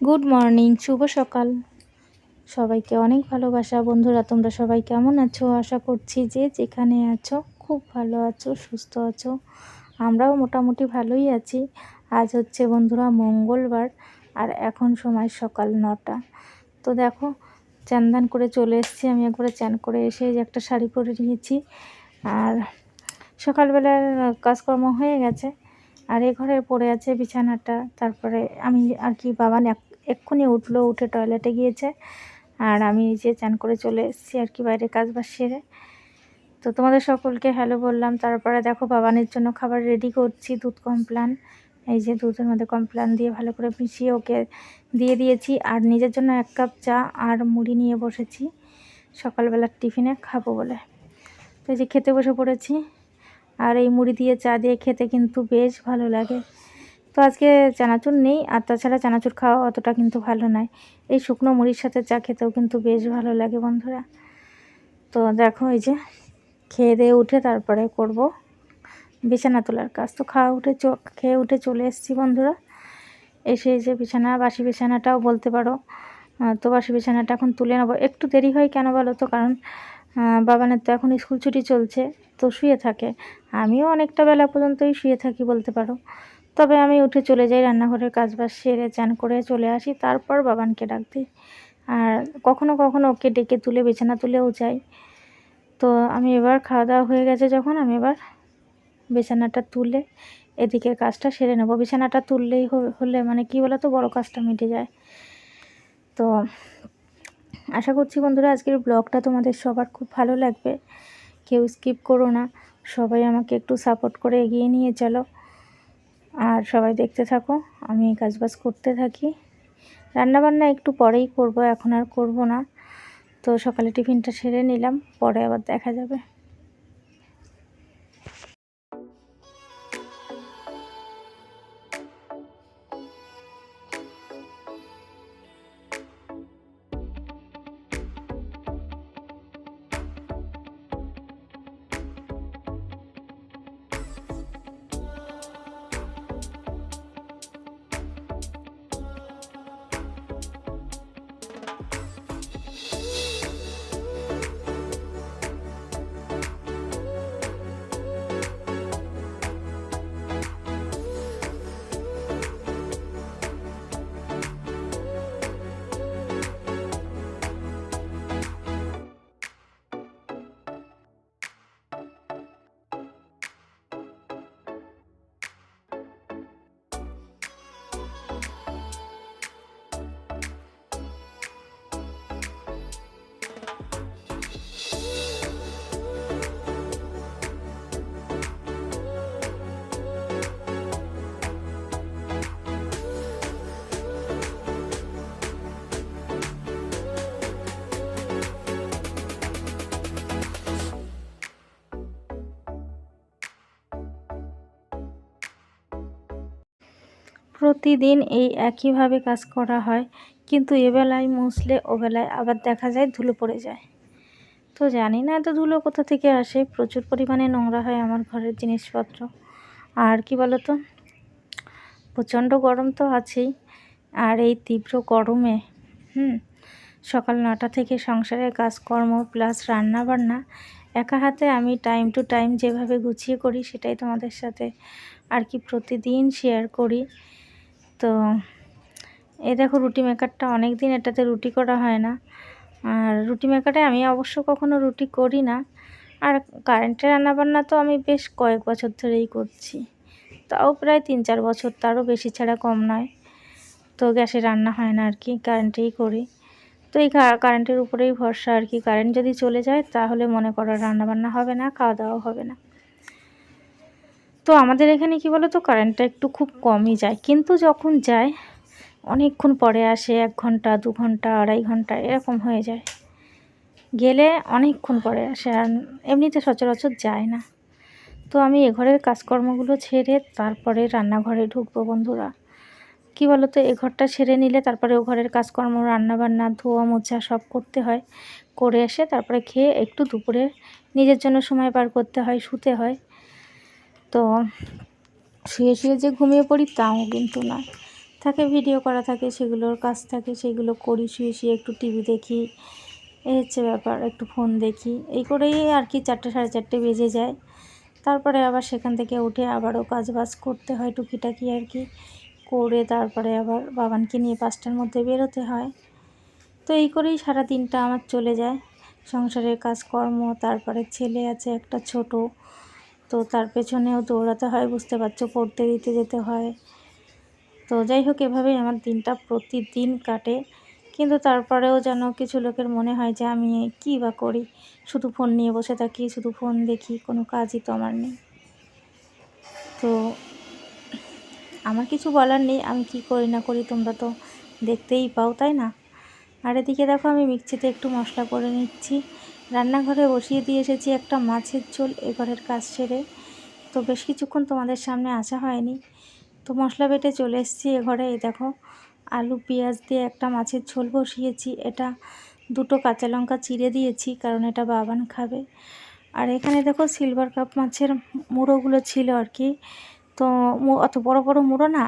Good morning শুভ সকাল। সবাইকে অনেক ভালোবাসা। বন্ধুরা, তোমরা সবাই কেমন আছো? আশা করছি যে যেখানে আছো, খুব ভালো আছো, সুস্থ আছো। আমরাও মোটামুটি ভালোই আছি। আজ হচ্ছে বন্ধুরা মঙ্গলবার আর এখন সময় সকাল নটা। তো দেখো, চান করে চলে এসেছি। আমি একবারে চান করে এসে একটা শাড়ি পরে নিয়েছি। আর সকালবেলার কাজকর্ম হয়ে গেছে। আর এ ঘরে পড়ে আছে বিছানাটা। তারপরে আমি আর কি বাবান এক এক্ষুনি উঠল, উঠে টয়লেটে গিয়েছে। আর আমি যে চান করে চলে এসেছি আর কি বাইরে কাজ বাজ সেরে। তো তোমাদের সকলকে হ্যালো বললাম। তারপরে দেখো বাবানের জন্য খাবার রেডি করছি, দুধ কমপ্লান এই যে দুধের মধ্যে কমপ্লান দিয়ে ভালো করে মিশিয়ে ওকে দিয়ে দিয়েছি। আর নিজের জন্য এক কাপ চা আর মুড়ি নিয়ে বসেছি। সকালবেলার টিফিনে খাব বলে। তো এই যে খেতে বসে পড়েছি। আর এই মুড়ি দিয়ে চা দিয়ে খেতে কিন্তু বেশ ভালো লাগে। তো আজকে চানাচুর নেই, আর তাছাড়া চানাচুর খাওয়া অতটা কিন্তু ভালো নয়। এই শুকনো মুড়ির সাথে চা খেতেও কিন্তু বেশ ভালো লাগে বন্ধুরা। তো দেখো এই যে খেয়ে দিয়ে উঠে তারপরে করব বিছানা তোলার কাজ। তো খাওয়া উঠে খেয়ে উঠে চলে এসেছি বন্ধুরা। এসে যে বিছানা, বাসি বিছানাটাও বলতে পারো। তো বাসি বিছানাটা এখন তুলে নেব। একটু দেরি হয় কেন বলো তো? কারণ বাবানের তো এখন স্কুল ছুটি চলছে, তো শুয়ে থাকে। আমিও অনেকটা বেলা পর্যন্তই শুয়ে থাকি বলতে পারো। তবে আমি উঠে চলে যাই, রান্নাঘরের কাজ বাজ সেরে চান করে চলে আসি, তারপর বাবানকে ডাক দিই। আর কখনো কখনো ওকে ডেকে তুলে, বিছানা তুলেও যাই। তো আমি এবার খাওয়া দাওয়া হয়ে গেছে যখন, আমি এবার বিছানাটা তুলে এদিকের কাজটা সেরে নেব। বিছানাটা তুললেই হলে মানে কী বলো তো বড়ো কাজটা মিটে যায়। তো আশা করছি বন্ধুরা, আজকের ব্লগটা তোমাদের সবার খুব ভালো লাগবে। কেউ স্কিপ করো না, সবাই আমাকে একটু সাপোর্ট করে এগিয়ে নিয়ে চলো। আর সবাই দেখতে থাকো, আমি কাজবাজ করতে থাকি। রান্নাবান্না একটু পরেই করব, এখন আর করব না। তো সকালে টিফিনটা সেরে নিলাম, পরে আবার দেখা যাবে। প্রতিদিন এই একইভাবে কাজ করা হয়, কিন্তু এবেলায় মুছলে ওবেলায় আবার দেখা যায় ধুলো পড়ে যায়। তো জানি না এত ধুলো কোথা থেকে আসে, প্রচুর পরিমাণে নোংরা হয় আমার ঘরের জিনিসপত্র। আর কি বলো তো প্রচণ্ড গরম তো আছেই, আর এই তীব্র গরমে, হুম, সকাল নটা থেকে সংসারের কাজকর্ম প্লাস রান্না বান্না একা হাতে আমি টাইম টু টাইম যেভাবে গুছিয়ে করি সেটাই তোমাদের সাথে আর কি প্রতিদিন শেয়ার করি। তো এই দেখো রুটি মেকারটা অনেক দিন এটাতে রুটি করা হয় না। আর রুটি মেকারে আমি অবশ্য কখনো রুটি করি না। আর কারেন্টে রান্নাবান্না তো আমি বেশ কয়েক বছর ধরেই করছি। তাও প্রায় তিন চার বছর, তারও বেশি ছাড়া কম নয়। তো গ্যাসে রান্না হয় না আর কি কারেন্টেই করি। তো এই কারেন্টের উপরেই ভরসা আর কি। কারেন্ট যদি চলে যায়, তাহলে মনে করো রান্নাবান্না হবে না খাওয়া দাওয়া হবে না। তো আমাদের এখানে কি বলো তো কারেন্টটা একটু খুব কমই যায়। কিন্তু যখন যায়, অনেকক্ষণ পরে আসে, এক ঘণ্টা, দু ঘণ্টা, আড়াই ঘণ্টা, এরকম হয়ে যায়। গেলে অনেকক্ষণ পরে আসে, আর এমনিতে সচরাচর যায় না। তো আমি এ ঘরের কাজকর্মগুলো ছেড়ে তারপরে রান্নাঘরে ঢুকবো বন্ধুরা। কি বলো তো এ ঘরটা ছেড়ে নিলে তারপরে ও ঘরের কাজকর্ম, রান্নাবান্না, ধোয়া, মোছা সব করতে হয়। করে এসে তারপরে খেয়ে একটু দুপুরে নিজের জন্য সময় পার করতে হয়, শুতে হয়। তো শুয়ে শুয়ে যে ঘুমিয়ে পড়ি তাও কিন্তু না। থাকে ভিডিও করা থাকে, সেগুলোর কাজ থাকে, সেগুলো করি, শুয়ে শুয়ে একটু টিভি দেখি এই হচ্ছে ব্যাপার, একটু ফোন দেখি, এই করেই আর কি চারটে সাড়ে চারটে বেজে যায়। তারপরে আবার সেখান থেকে উঠে আবারও কাজ বাজ করতে হয় টুকিটাকি আর কি, করে তারপরে আবার বাবানকে নিয়ে পাঁচটার মধ্যে বেরোতে হয়। তো এই করেই সারা দিনটা আমার চলে যায়। সংসারের কাজকর্ম, তারপরে ছেলে আছে, একটা ছোট তো তার পেছনেও দৌড়াতে হয়, বুঝতে পারছ, পড়তে দিতে যেতে হয়। তো যাই হোক, এভাবেই আমার দিনটা প্রতিদিন কাটে। কিন্তু তারপরেও যেন কিছু লোকের মনে হয় যে আমি কী বা করি। শুধু ফোন নিয়ে বসে থাকি, শুধু ফোন দেখি, কোনো কাজই তো আমার নেই। তো আমার কিছু বলার নেই, আমি কি করি না করি তোমরা তো দেখতেই পাও, তাই না? আর এদিকে দেখো, আমি মিক্সিতে একটু মশলা করে নিচ্ছি। রান্নাঘরে বসিয়ে দিয়ে এসেছি একটা মাছের ঝোল, এ ঘরের কাজ সেরে। তো বেশ কিছুক্ষণ তোমাদের সামনে আসা হয়নি। তো মশলা বেটে চলে এসেছি এ ঘরে, এই দেখো। আলু, পেঁয়াজ দিয়ে একটা মাছের ঝোল বসিয়েছি। এটা দুটো কাঁচা লঙ্কা চিড়ে দিয়েছি, কারণ এটা বাবান খাবে। আর এখানে দেখো সিলভার কাপ মাছের মুড়োগুলো ছিল আর কি। তো অত বড় বড় মুড়ো না,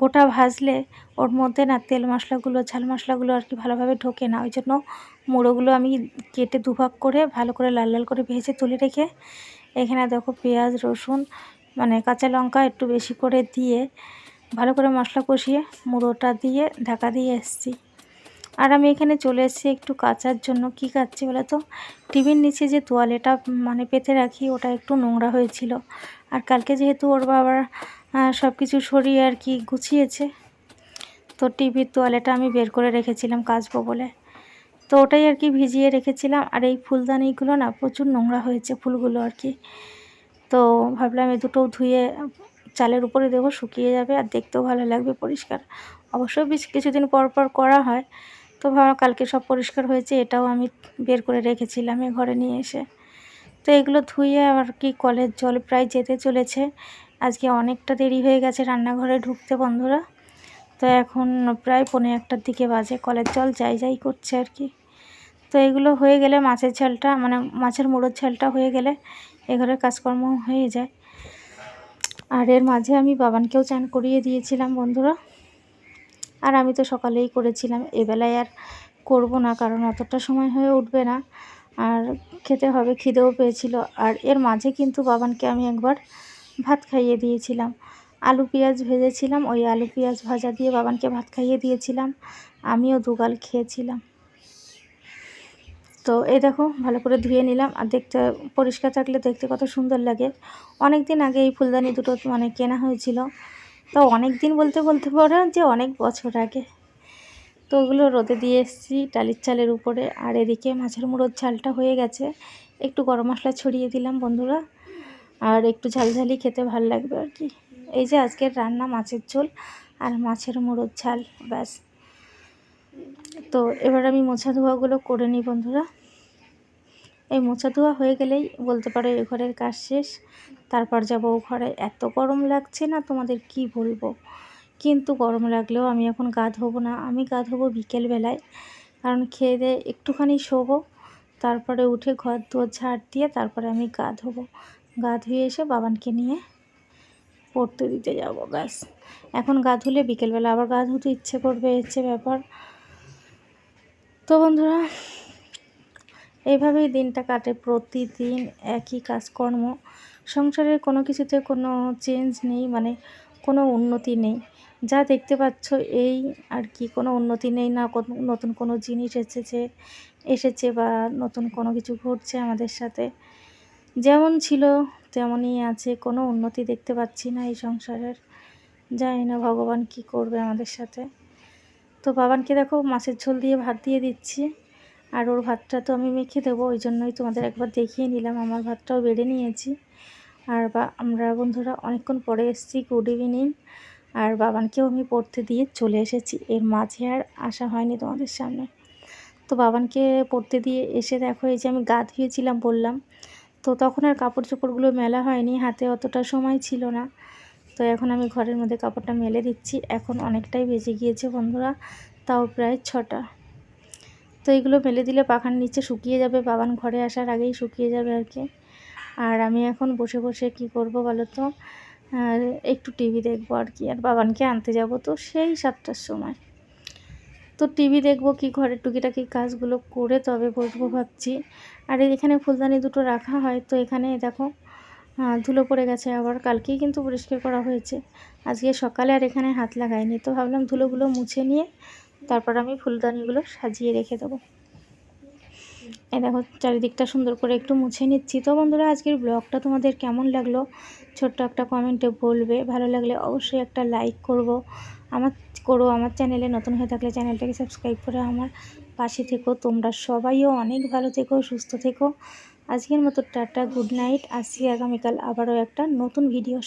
গোটা ভাজলে ওর মধ্যে না তেল মশলাগুলো, ঝাল মশলাগুলো আর কি ভালোভাবে ঢোকে না। ওই জন্য মুড়োগুলো আমি কেটে দুভাগ করে ভালো করে লাল লাল করে ভেজে তুলে রেখে এখানে দেখো পেঁয়াজ, রসুন মানে কাঁচা লঙ্কা একটু বেশি করে দিয়ে ভালো করে মশলা কষিয়ে মুড়োটা দিয়ে ঢাকা দিয়ে এসেছি। আর আমি এখানে চলে এসেছি একটু কাচার জন্য। কি কাচ্ছি বলে তো? টিভির নিচে যে তোয়ালেটা মানে পেতে রাখি, ওটা একটু নোংরা হয়েছিল। আর কালকে যেহেতু ওর বাবার সব কিছু সরিয়ে আর কি গুছিয়েছে, তো টিভির তোয়ালেটা আমি বের করে রেখেছিলাম কাচবো বলে। তো ওটাই আর কি ভিজিয়ে রেখেছিলাম। আর এই ফুলদানিগুলো না প্রচুর নোংরা হয়েছে ফুলগুলো আর কি। তো ভাবলাম এই দুটো ধুয়ে চালের উপরে দেবো, শুকিয়ে যাবে আর দেখতেও ভালো লাগবে পরিষ্কার। অবশ্যই বেশ কিছুদিন পর পর করা হয়। তো ভাবা কালকে সব পরিষ্কার হয়েছে, এটাও আমি বের করে রেখেছিলাম এ ঘরে নিয়ে এসে। তো এগুলো ধুয়ে আর কি কলের জল প্রায় যেতে চলেছে। আজকে অনেকটা দেরি হয়ে গেছে রান্নাঘরে ঢুকতে বন্ধুরা। তো এখন প্রায় পনেরো একটার দিকে বাজে, কলের জল যাই যাই করছে আর কি। তো এগুলো হয়ে গেলে মাছের ঝালটা মানে মাছের মুড়োর ঝালটা হয়ে গেলে এ ঘরের কাজকর্ম হয়ে যায়। আর এর মাঝে আমি বাবানকেও চান করিয়ে দিয়েছিলাম বন্ধুরা। আর আমি তো সকালেই করেছিলাম এবেলায় আর করব না, কারণ অতটা সময় হয়ে উঠবে না। আর খেতে হবে, খিদেও পেয়েছিল। আর এর মাঝে কিন্তু বাবানকে আমি একবার ভাত খাইয়ে দিয়েছিলাম। আলু পেঁয়াজ ভেজেছিলাম, ওই আলু পেঁয়াজ ভাজা দিয়ে বাবানকে ভাত খাইয়ে দিয়েছিলাম, আমিও দুগাল খেয়েছিলাম। তো এই দেখো, ভালো করে ধুয়ে নিলাম, আর দেখতে, পরিষ্কার থাকলে দেখতে কত সুন্দর লাগে। অনেক দিন আগে এই ফুলদানি দুটো মানে কেনা হয়েছিল, তো অনেক দিন বলতে বলতে পারে যে অনেক বছর আগে। তো ওগুলো রোদে দিয়ে এসেছি ডালির চালের উপরে, আর এদিকে মাছের মুড়োর ঝালটা হয়ে গেছে, একটু গরম মশলা ছড়িয়ে দিলাম বন্ধুরা। আর একটু ঝালঝালি খেতে ভালো লাগবে আর কি। এই যে আজকের রান্না মাছের ঝোল আর মাছের মুড়োর ঝাল, ব্যাস। তো এবার আমি মোছা ধোয়াগুলো করে নিই বন্ধুরা। এই মোছা ধোয়া হয়ে গেলেই বলতে পারো এ ঘরের কাজ শেষ। তারপর যাব ও ঘরে। এত গরম লাগছে না তোমাদের কি বলব? কিন্তু গরম লাগলেও আমি এখন গা ধোবো না। আমি গা ধোবো বিকেলবেলায়। কারণ খেয়ে দিয়ে একটুখানি শোবো। তারপরে উঠে ঘর দুয়ার ঝাড় দিয়ে তারপরে আমি গা ধোবো। গা ধুয়ে এসে বাবানকে নিয়ে পড়তে দিতে যাব গাছ এখন গা ধুলে বিকেলবেলা আবার গা ধুতে ইচ্ছে করবে হচ্ছে ব্যাপার। তো বন্ধুরা, এইভাবেই দিনটা কাটে প্রতিদিন একই কাজকর্ম। সংসারের কোনো কিছুতে কোনো চেঞ্জ নেই মানে কোনো উন্নতি নেই। যা দেখতে পাচ্ছ এই আর কি, কোনো উন্নতি নেই না নতুন কোনো জিনিস এসেছে এসেছে বা নতুন কোনো কিছু ঘটছে আমাদের সাথে। যেমন ছিল, তেমনই আছে। কোনো উন্নতি দেখতে পাচ্ছি না এই সংসারের। জানি না ভগবান কি করবে আমাদের সাথে। তো বাবানকে দেখো, মাছের ঝোল দিয়ে ভাত দিয়ে দিচ্ছি। আর ওর ভাতটা তো আমি মেখে দেবো, ওই জন্যই তোমাদের একবার দেখিয়ে নিলাম। আমার ভাতটাও বেড়ে নিয়েছি। আর বা, আমরা বন্ধুরা অনেকক্ষণ পরে এসেছি গুড ইভিনিং আর বাবানকেও আমি পড়তে দিয়ে চলে এসেছি। এর মাঝে আর আসা হয়নি তোমাদের সামনে। তো বাবানকে পড়তে দিয়ে এসে দেখো, এই যে আমি গা ধুয়েছিলাম, বললাম তো তখন আর কাপড় চোপড়গুলো মেলা হয়নি, হাতে অতটা সময় ছিল না। তো এখন আমি ঘরের মধ্যে কাপড়টা মেলে দিচ্ছি। এখন অনেকটাই বেজে গিয়েছে বন্ধুরা, তাও প্রায় ছটা। তো এগুলো মেলে দিলে পাখার নিচে শুকিয়ে যাবে বাবান ঘরে আসার আগেই শুকিয়ে যাবে আর কি। আর আমি এখন বসে বসে কি করব বলো তো? একটু টিভি দেখব আর কি, আর বাবানকে আনতে যাব তো সেই সাতটার সময়। তো টিভি দেখব কি ঘরের টুকিটাকি কাজগুলো করে তবে বসবো ভাবছি। আর এখানে ফুলদানি দুটো রাখা হয়, তো এখানে দেখো ধুলো পড়ে গেছে আবার, কালকেই কিন্তু পরিষ্কার করা হয়েছে। আজকে সকালে আর এখানে হাত লাগাইনি, তো ভাবলাম ধুলোগুলো মুছে নিয়ে তারপর আমি ফুলদানিগুলো সাজিয়ে রেখে দেবো। এই দেখো, চারিদিকটা সুন্দর করে একটু মুছে নিচ্ছি। তো বন্ধুরা, আজকের ব্লগটা তোমাদের কেমন লাগল? ছোট্ট একটা কমেন্টে বলবে। ভালো লাগলে অবশ্যই একটা লাইক করব। আমার করো, আমার চ্যানেলে নতুন হয়ে থাকলে চ্যানেলটাকে সাবস্ক্রাইব করে আমার পাশে থেকো। তোমরা সবাইও অনেক ভালো থেকো, সুস্থ থেকো। আজকের মতো টাটা, গুড নাইট। আসি আগামীকাল আবারও একটা নতুন ভিডিও